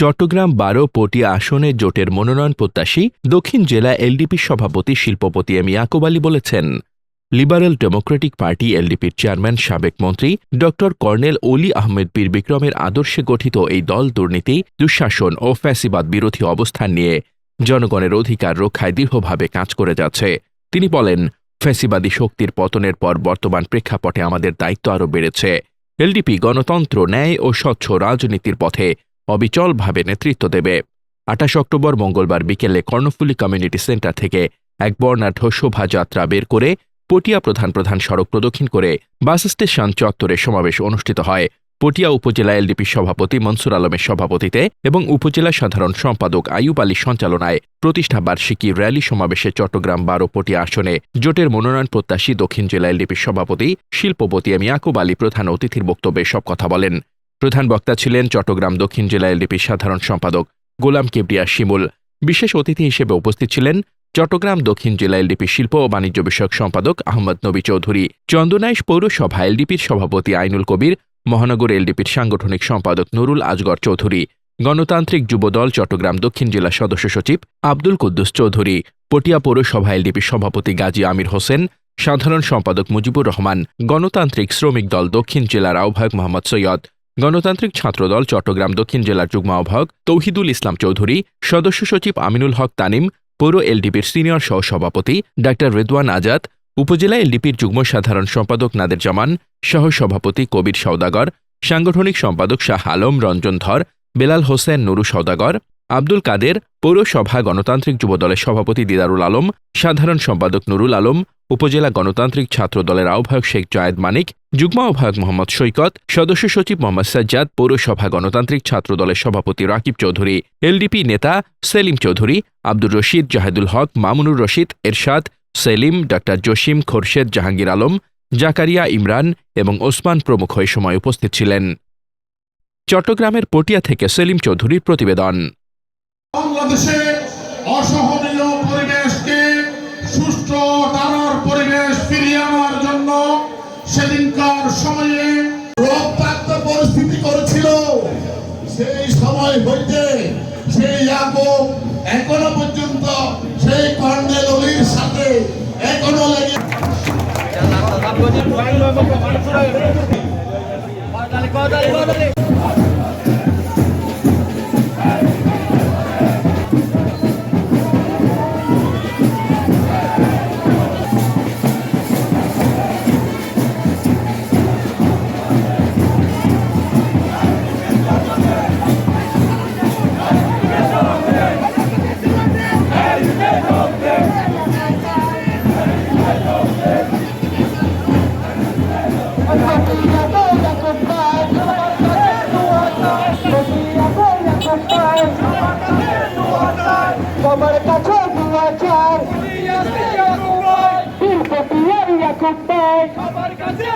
চট্টগ্রাম বারো পটিয়া আসনে জোটের মনোনয়ন প্রত্যাশী দক্ষিণ জেলা এলডিপি সভাপতি শিল্পপতি এম ইয়াকুব আলী বলেছেন। লিবারেল ডেমোক্রেটিক পার্টি এলডিপির চেয়ারম্যান সাবেক মন্ত্রী ড কর্নেল অলি আহমেদ পীর বিক্রমের আদর্শে গঠিত এই দল দুর্নীতি, দুঃশাসন ও ফ্যাসিবাদ বিরোধী অবস্থান নিয়ে জনগণের অধিকার রক্ষায় দৃঢ়ভাবে কাজ করে যাচ্ছে। তিনি বলেন, ফ্যাসিবাদী শক্তির পতনের পর বর্তমান প্রেক্ষাপটে আমাদের দায়িত্ব আরও বেড়েছে। এলডিপি গণতন্ত্র, ন্যায় ও স্বচ্ছ রাজনীতির পথে অবিচলভাবে নেতৃত্ব দেবে। আঠাশ অক্টোবর মঙ্গলবার বিকেলে কর্ণফুলী কমিউনিটি সেন্টার থেকে এক বর্ণাঢ্য শোভাযাত্রা বের করে পটিয়া প্রধান প্রধান সড়ক প্রদক্ষিণ করে বাস স্টেশন চত্বরে সমাবেশ অনুষ্ঠিত হয়। পটিয়া উপজেলা এলডিপি সভাপতি মনসুর আলমের সভাপতিতে এবং উপজেলা সাধারণ সম্পাদক আয়ুব আলীর সঞ্চালনায় প্রতিষ্ঠা বার্ষিকী র্যালি সমাবেশে চট্টগ্রাম বারো পটিয়া আসনে জোটের মনোনয়ন প্রত্যাশী দক্ষিণ জেলা এলডিপির সভাপতি শিল্পপতি এম ইয়াকুব আলী প্রধান অতিথির বক্তব্যে সব কথা বলেন। প্রধান বক্তা ছিলেন চট্টগ্রাম দক্ষিণ জেলা এলডিপির সাধারণ সম্পাদক গোলাম কেবরিয়া শিমুল। বিশেষ অতিথি হিসেবে উপস্থিত ছিলেন চট্টগ্রাম দক্ষিণ জেলা এলডিপি শিল্প ও বাণিজ্য বিষয়ক সম্পাদক আহমদ নবী চৌধুরী, চন্দনাইশ পৌরসভা এলডিপির সভাপতি আইনুল কবির, মহানগর এলডিপির সাংগঠনিক সম্পাদক নুরুল আজগর চৌধুরী, গণতান্ত্রিক যুবদল চট্টগ্রাম দক্ষিণ জেলা সদস্য সচিব আব্দুল কুদ্দুস চৌধুরী, পটিয়া পৌরসভা এলডিপির সভাপতি গাজী আমির হোসেন, সাধারণ সম্পাদক মুজিবুর রহমান, গণতান্ত্রিক শ্রমিক দল দক্ষিণ জেলার আহ্বায়ক মোহাম্মদ সৈয়দ গণতান্ত্রিক ছাত্রদল, চট্টগ্রাম দক্ষিণ জেলার যুগ্ম আহ্বায়ক তৌহিদুল ইসলাম চৌধুরী, সদস্য সচিব আমিনুল হক তানিম, পৌর এলডিপির সিনিয়র সহসভাপতি ডা রেদওয়ান আজাদ, উপজেলা এলডিপির যুগ্ম সাধারণ সম্পাদক নাদের জামান, সহসভাপতি কবির সওদাগর, সাংগঠনিক সম্পাদক শাহ আলম রঞ্জন ধর, বেলাল হোসেন নুরু সওদাগর, আব্দুল কাদের, পৌরসভা গণতান্ত্রিক যুবদলের সভাপতি দিদারুল আলম, সাধারণ সম্পাদক নুরুল আলম, উপজেলা গণতান্ত্রিক ছাত্র দলের আহ্বায়ক শেখ জয়েদ মানিক যুগ্ম আহ্বায়ক মোহাম্মদ সৈকত, সদস্য সচিব মোহাম্মদ সাজ্জাদ, পৌরসভা গণতান্ত্রিক ছাত্র দলের সভাপতি রাকিব চৌধুরী, এলডিপি নেতা সেলিম চৌধুরী, আব্দুর রশিদ জাহেদুল হক, মামুনুর রশিদ এরশাদ, সেলিম, ডাক্তার জসিম খোরশেদ জাহাঙ্গীর আলম, জাকারিয়া ইমরান এবং ওসমান প্রমুখ এই সময় উপস্থিত ছিলেন। চট্টগ্রামের পটিয়া থেকে সেলিম চৌধুরীর প্রতিবেদন। বাংলাদেশে সেই সময় হইতে সেই ইয়াকুব এখনও পর্যন্ত সেই কর্নেল অলির সাথে এখনও লেগে তোমার কাছে দুয়াচার শিল্পী ইয়াকুব আমার কাছে